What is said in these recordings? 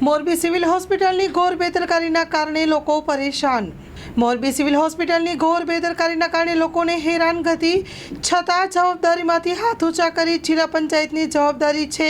Morbi civil હોસ્પિટલની ઘોર બેદરકારીના કારણે લોકો પરેશાન. મોરબી સિવિલ હોસ્પિટલની ઘોર બેદરકારીના કારણે લોકોને હેરાનગતિ છતાં જવાબદારીમાંથી હાથ ઊંચા કરી જિલ્લા પંચાયતની જવાબદારી છે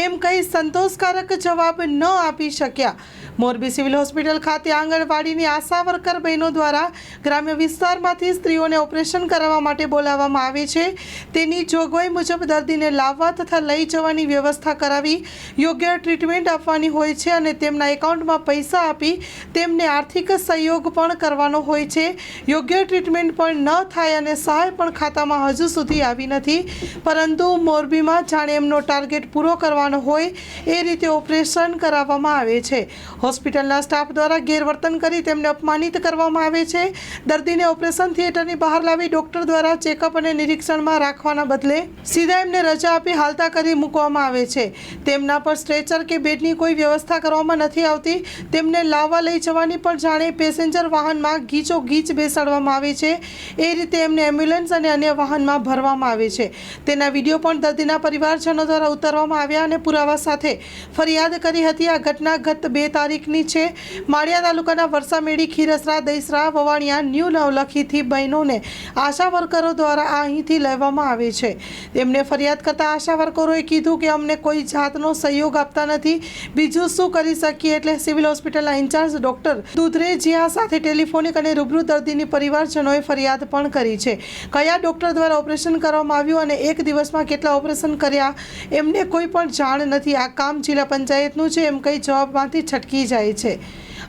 એમ કહી સંતોષકારક જવાબ ન આપી શક્યા. મોરબી સિવિલ હોસ્પિટલ ખાતે આંગણવાડીની આશા વર્કર બહેનો દ્વારા ગ્રામ્ય વિસ્તારમાંથી સ્ત્રીઓને ઓપરેશન કરાવવા માટે બોલાવવામાં આવે છે. તેની જોગવાઈ મુજબ દર્દીને લાવવા તથા લઈ જવાની વ્યવસ્થા કરાવી યોગ્ય ટ્રીટમેન્ટ આપવાની હોય છે અને તેમના એકાઉન્ટમાં પૈસા આપી તેમને આર્થિક સહયોગ પણ કરવાનો હોય છે. યોગ્ય ટ્રીટમેન્ટ પણ ન થાય અને સહાય પણ ખાતામાં હજુ સુધી આવી નથી. પરંતુ મોરબીમાં જાણે એમનો ટાર્ગેટ પૂરો કરવાનો હોય એ રીતે ઓપરેશન કરાવવામાં આવે છે. હોસ્પિટલના સ્ટાફ દ્વારા ગેરવર્તન કરી તેમને અપમાનિત કરવામાં આવે છે. દર્દીને ઓપરેશન થિયેટરની બહાર લાવી ડોક્ટર દ્વારા ચેકઅપ અને નિરીક્ષણમાં રાખવાના બદલે સીધા એમને રજા આપી હાલતા કરી મૂકવામાં આવે છે. તેમના પર સ્ટ્રેચર કે બેડની કોઈ વ્યવસ્થા કરવામાં નથી આવતી. તેમને લાવવા લઈ જવાની પણ જાણે પેસેન્જર વાહનમાં ગીચો ગીચ બેસાડવામાં આવે છે. એ રીતે એમને એમ્બ્યુલન્સ અને અન્ય વાહનમાં ભરવામાં આવે છે. તેના વીડિયો પણ દર્દીના પરિવારજનો દ્વારા ઉતારવામાં આવ્યા અને પુરાવા સાથે ફરિયાદ કરી હતી. આ ઘટના ગત બે તારીખની છે. માળિયા તાલુકાના વરસામેડી, ખીરસરા દહીસરા વવાણિયા, ન્યૂ નવલખીથી બહેનોને આશા વર્કરો દ્વારા અહીંથી લેવામાં આવે છે. તેમને ફરિયાદ કરતા આશા વર્કરોએ કીધું કે અમને કોઈ જાતનો સહયોગ આપતા નથી. બીજું શું કરી શકીએ? એટલે સિવિલ હોસ્પિટલના ઇન્ચાર્જ ડૉક્ટર દુધરેજિયા સાથે ટેલિફોનિક અને રૂબરૂ દર્દીની પરિવારજનોએ ફરિયાદ પણ કરી છે. કયા ડોક્ટર દ્વારા ઓપરેશન કરવામાં આવ્યું અને એક દિવસમાં કેટલા ઓપરેશન કર્યા, એમને કોઈ પણ જાણ નથી. આ કામ જિલ્લા પંચાયતનું છે, એમ કંઈ જવાબમાંથી છટકી જાય છે.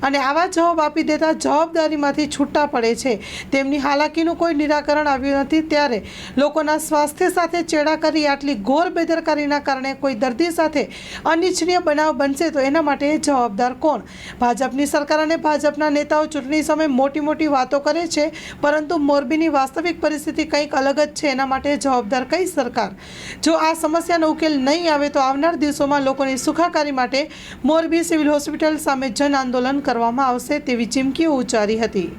અને આવા જવાબ આપી દેતા જવાબદારીમાંથી છૂટા પડે છે. તેમની હાલાકીનું કોઈ નિરાકરણ આવ્યું નથી ત્યારે લોકોના સ્વાસ્થ્ય સાથે ચેડા કરી આટલી ઘોર બેદરકારીના કારણે કોઈ દર્દી સાથે અનિચ્છનીય બનાવ બનશે તો એના માટે જવાબદાર કોણ? ભાજપની સરકાર અને ભાજપના નેતાઓ ચૂંટણી સમયે મોટી મોટી વાતો કરે છે, પરંતુ મોરબીની વાસ્તવિક પરિસ્થિતિ કંઈક અલગ જ છે. એના માટે જવાબદાર કઈ સરકાર? જો આ સમસ્યાનો ઉકેલ નહીં આવે તો આવનાર દિવસોમાં લોકોની સુખાકારી માટે મોરબી સિવિલ હોસ્પિટલ સામે જન આંદોલન કરવામાં આવશે તેવી ચીમકીઓ ઉચ્ચારી હતી.